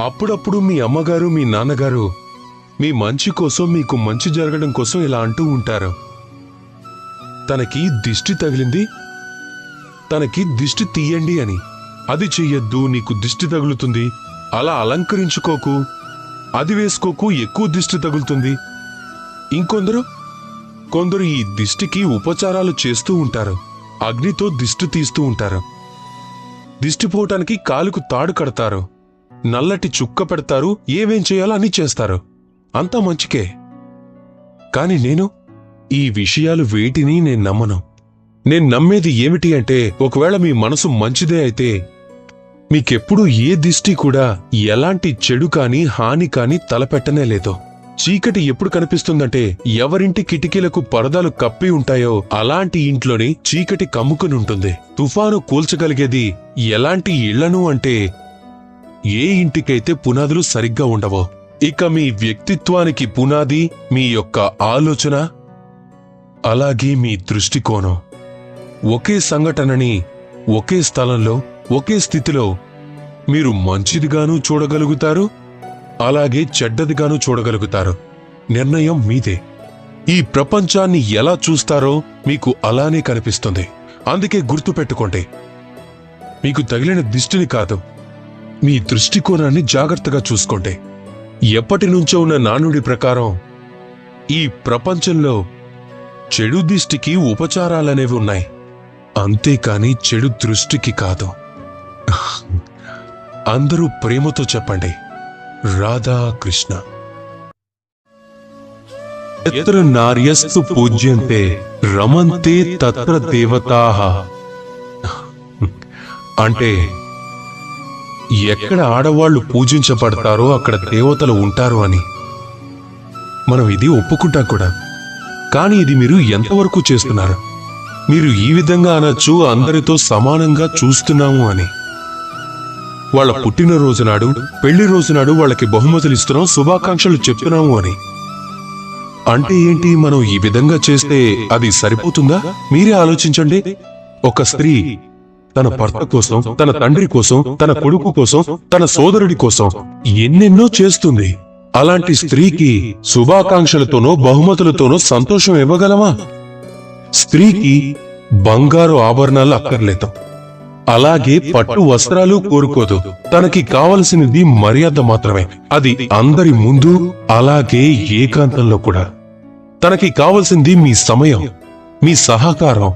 అప్పుడప్పుడు మీ అమ్మగారు మీ నాన్నగారు మీ మంచి కోసం మీకు మంచి జరగడం కోసం ఇలా అంటూ ఉంటారు. తనకి దిష్టి తగిలింది. తనకి దిష్టి తీయండి అని. అది చెయ్యొద్దు నీకు దిష్టి తగులుతుంది. అలా అలంకరించుకోకు. అది వేసుకోకు ఎక్కువ దిష్టి తగులుతుంది. ఇంకొందరు? కొందరు ఈ దిష్టికి ఉపచారాలు చేస్తూ ఉంటారు. అగ్నితో దిష్టి తీస్తూ ఉంటారు. దిష్టిపోవటానికి కాలుకు తాడు కడతారు. నల్లటి చుక్క పెడతారు ఏమేం చేయాలో అన్నీ చేస్తారు. అంతా మంచికే. కాని నేను ఈ విషయాలు వేటిని నేను నమ్మను. నేను నమ్మేది ఏమిటి అంటే ఒకవేళ మీ మనసు మంచిదే అయితే మీకెప్పుడు ఏ దిష్టి కూడా ఎలాంటి చెడు కాని హాని కాని తలపెట్టనే లేదు. చీకటి ఎప్పుడు కనిపిస్తుందంటే ఎవరింటి కిటికీలకు పరదాలు కప్పి ఉంటాయో అలాంటి ఇంట్లోనే చీకటి కమ్ముకుని ఉంటుంది. తుఫాను కూల్చగలిగేది ఎలాంటి ఇళ్ళను అంటే ఏ ఇంటికైతే పునాదులు సరిగ్గా ఉండవో ఇక మీ వ్యక్తిత్వానికి పునాది మీ యొక్క ఆలోచన అలాగే మీ దృష్టికోణం. ఒకే సంఘటనని ఒకే స్థలంలో ఒకే స్థితిలో మీరు మంచిదిగాను చూడగలుగుతారు అలాగే చెడ్డదిగాను చూడగలుగుతారు. నిర్ణయం మీదే. ఈ ప్రపంచాన్ని ఎలా చూస్తారో మీకు అలానే కనిపిస్తుంది. అందుకే గుర్తుపెట్టుకోండి. మీకు తగిలిన దిష్టిని కాదు మీ దృష్టికోణాన్ని జాగ్రత్తగా చూసుకోండి. ఎప్పటి నుంచో ఉన్న నానుడి ప్రకారం ఈ ప్రపంచంలో చెడు దిష్టికి ఉపచారాలనేవి ఉన్నాయి. అంతేకాని చెడు దృష్టికి కాదు. అందరూ ప్రేమతో చెప్పండి. రాధా కృష్ణ. ఎత్ర నార్యస్తు పూజ్యంతే రమంతే తత్ర దేవతాహ అంటే ఎక్కడ ఆడవాళ్ళు పూజించబడతారో అక్కడ దేవతలు ఉంటారు అని. మనం ఇది ఒప్పుకుంటాం కూడా. కానీ ఇది మీరు ఎంతవరకు చేస్తున్నారు? మీరు ఈ విధంగా అనొచ్చు అందరితో సమానంగా చూస్తున్నాము అని. వాళ్ళ పుట్టినరోజు నాడు పెళ్ళి రోజు నాడు వాళ్ళకి బహుమతులు ఇస్తున్నాం శుభాకాంక్షలు చెప్తున్నాము అని. అంటే ఏంటి మనం ఈ విధంగా చేస్తే అది సరిపోతుందా? మీరే ఆలోచించండి. ఒక స్త్రీ తన భర్త కోసం తన తండ్రి కోసం తన కొడుకు కోసం తన సోదరుడి కోసం. ఎన్నెన్నో చేస్తుంది. అలాంటి స్త్రీకి శుభాకాంక్షలతోనో బహుమతులతోనో సంతోషం ఇవ్వగలమా? స్త్రీకి బంగారు ఆభరణాలు అక్కర్లేదు. అలాగే పట్టు వస్త్రాలు కోరుకోదు. తనకి కావలసినది మర్యాద మాత్రమే. అది అందరి ముందు అలాగే ఏకాంతంలో కూడా. తనకి కావలసింది మీ సమయం. మీ సహకారం.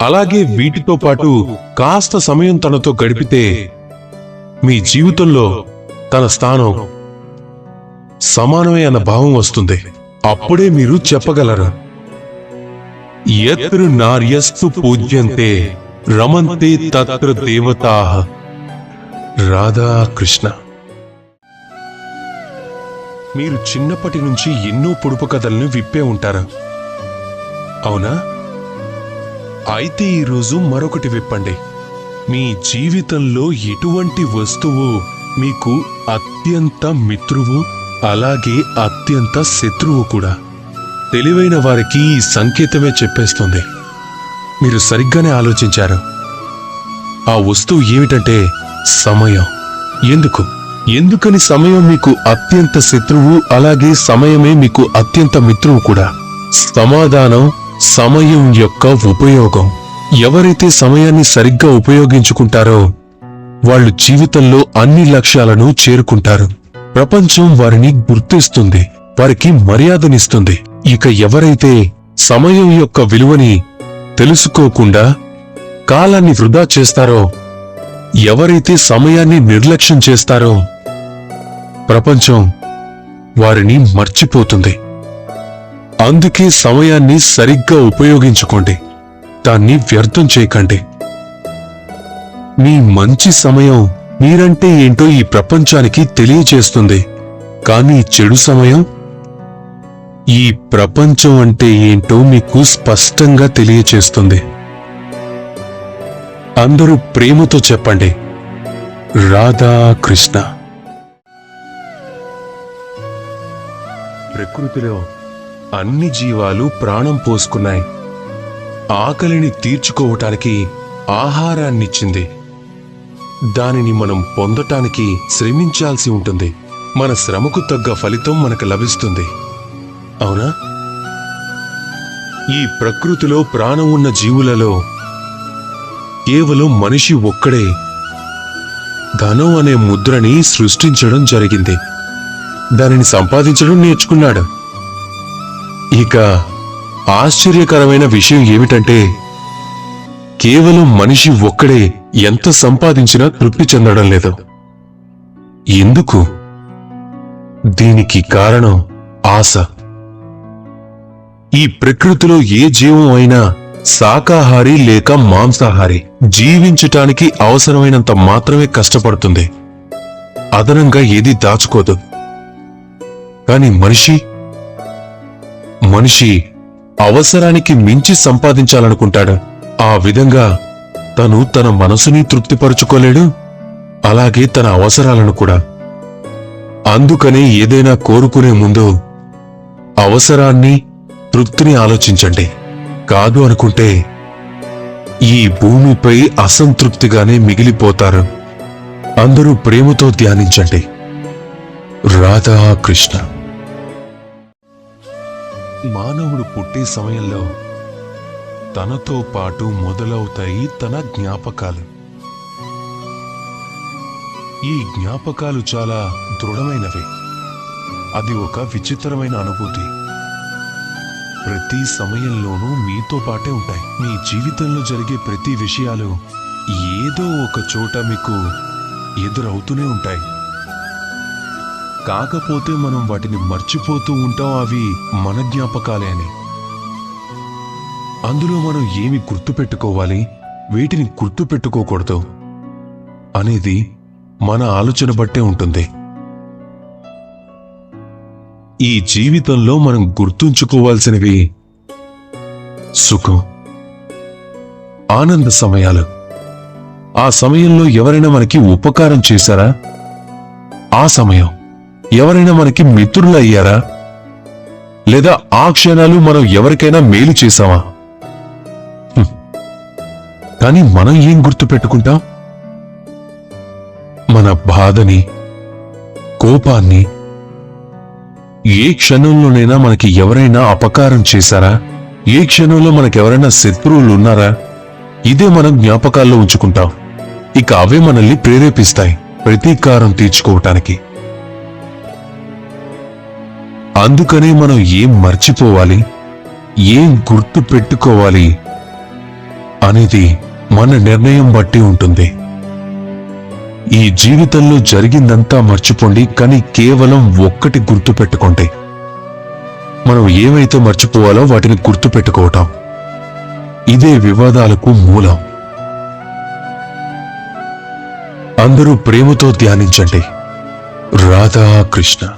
అలాగే వీటితో పాటు కాస్త సమయం తనతో గడిపితే మీ జీవితంలో తన స్థానం సమానమే అన్న భావం వస్తుంది. అప్పుడే మీరు చెప్పగలరు. ఎత్రు నార్యస్తు పూజ్యంతే రమంతే తత్ర దేవతా. రాధా కృష్ణ. మీరు చిన్నప్పటి నుంచి ఎన్నో పొడుపు కథల్ని విప్పే ఉంటారు. అవునా? అయితే ఈరోజు మరొకటి విప్పండి. మీ జీవితంలో ఎటువంటి వస్తువు మీకు అత్యంత మిత్రువు అలాగే అత్యంత శత్రువు కూడా? తెలివైన వారికి ఈ సంకేతమే చెప్పేస్తుంది. మీరు సరిగ్గానే ఆలోచించారు. ఆ వస్తువు ఏమిటంటే సమయం. ఎందుకు? ఎందుకని సమయం మీకు అత్యంత శత్రువు అలాగే సమయమే మీకు అత్యంత మిత్రువు కూడా? సమాధానం సమయం యొక్క ఉపయోగం. ఎవరైతే సమయాన్ని సరిగ్గా ఉపయోగించుకుంటారో వాళ్ళు జీవితంలో అన్ని లక్ష్యాలను చేరుకుంటారు. ప్రపంచం వారిని గుర్తిస్తుంది వారికి మర్యాదనిస్తుంది. ఇక ఎవరైతే సమయం యొక్క విలువని తెలుసుకోకుండా కాలాన్ని వృధా చేస్తారో ఎవరైతే సమయాన్ని నిర్లక్ష్యం చేస్తారో ప్రపంచం వారిని మర్చిపోతుంది. అందుకే సమయాన్ని సరిగ్గా ఉపయోగించుకోండి. దాన్ని వ్యర్థం చేయకండి. మీ మంచి సమయం మీరంటే ఏంటో ఈ ప్రపంచానికి తెలియచేస్తుంది కానీ చెడు సమయం? ఈ ప్రపంచం అంటే ఏంటో మీకు స్పష్టంగా తెలియచేస్తుంది. అందరూ ప్రేమతో చెప్పండి. రాధా కృష్ణ. ప్రకృతిలో అన్ని జీవాలు ప్రాణం పోసుకున్నాయి. ఆకలిని తీర్చుకోవటానికి ఆహారాన్నిచ్చింది. దానిని మనం పొందటానికి శ్రమించాల్సి ఉంటుంది. మన శ్రమకు తగ్గ ఫలితం మనకు లభిస్తుంది. అవునా? ఈ ప్రకృతిలో ప్రాణం ఉన్న జీవులలో కేవలం మనిషి ఒక్కడే ధనం అనే ముద్రని సృష్టించడం జరిగింది. దానిని సంపాదించడం నేర్చుకున్నాడు. ఇక ఆశ్చర్యకరమైన విషయం ఏమిటంటే కేవలం మనిషి ఒక్కడే ఎంత సంపాదించినా తృప్తి చెందడం లేదు. ఎందుకు? దీనికి కారణం ఆశ. ఈ ప్రకృతిలో ఏ జీవం అయినా శాకాహారి లేక మాంసాహారి జీవించటానికి అవసరమైనంత మాత్రమే కష్టపడుతుంది. అదనంగా ఏది దాచుకోదు. కాని మనిషి మనిషి అవసరానికి మించి సంపాదించాలనుకుంటాడు. ఆ విధంగా తను తన మనసుని తృప్తిపరుచుకోలేడు అలాగే తన అవసరాలను కూడా. అందుకనే ఏదైనా కోరుకునే ముందు అవసరాన్ని తృప్తిని ఆలోచించండి. కాదు అనుకుంటే ఈ భూమిపై అసంతృప్తిగానే మిగిలిపోతారు. అందరూ ప్రేమతో ధ్యానించండి. రాధా కృష్ణ మానవుడు పుట్టే సమయంలో తనతో పాటు మొదలవుతాయి తన జ్ఞాపకాలు. ఈ జ్ఞాపకాలు చాలా దృఢమైనవి. అది ఒక విచిత్రమైన అనుభూతి. ప్రతి సమయంలోనూ మీతో పాటే ఉంటాయి. మీ జీవితంలో జరిగే ప్రతి విషయాలు ఏదో ఒక చోట మీకు ఎదురవుతూనే ఉంటాయి. కాకపోతే మనం వాటిని మర్చిపోతూ ఉంటాం అవి మన జ్ఞాపకాలే అని. అందులో మనం ఏమి గుర్తుపెట్టుకోవాలి వీటిని గుర్తుపెట్టుకోకూడదు అనేది మన ఆలోచన బట్టే ఉంటుంది. ఈ జీవితంలో మనం గుర్తుంచుకోవాల్సినవి సుఖం ఆనంద సమయాలు. ఆ సమయంలో ఎవరైనా మనకి ఉపకారం చేశారా? ఆ సమయం. ఎవరైనా మనకి మిత్రులు అయ్యారా లేదా ఆ క్షణాలు మనం ఎవరికైనా మేలు చేశామా? కానీ మనం ఏం గుర్తుపెట్టుకుంటాం మన బాధని కోపాన్ని ఏ క్షణంలోనైనా మనకి ఎవరైనా అపకారం చేశారా? ఏ క్షణంలో మనకెవరైనా శత్రువులు ఉన్నారా? ఇదే మనం జ్ఞాపకాల్లో ఉంచుకుంటాం. ఇక అవే మనల్ని ప్రేరేపిస్తాయి. ప్రతీకారం తీర్చుకోవటానికి. అందుకనే మనం ఏం మర్చిపోవాలి? ఏం గుర్తు పెట్టుకోవాలి? అనేది మన నిర్ణయం బట్టి ఉంటుంది. ఈ జీవితంలో జరిగిందంతా మర్చిపోండి కానీ కేవలం ఒక్కటి గుర్తు పెట్టుకోండి. మనం ఏవైతే మర్చిపోవాలో వాటిని గుర్తు పెట్టుకోవటం. ఇదే వివాదాలకు మూలం. అందరూ ప్రేమతో ధ్యానించండి. రాధాకృష్ణ.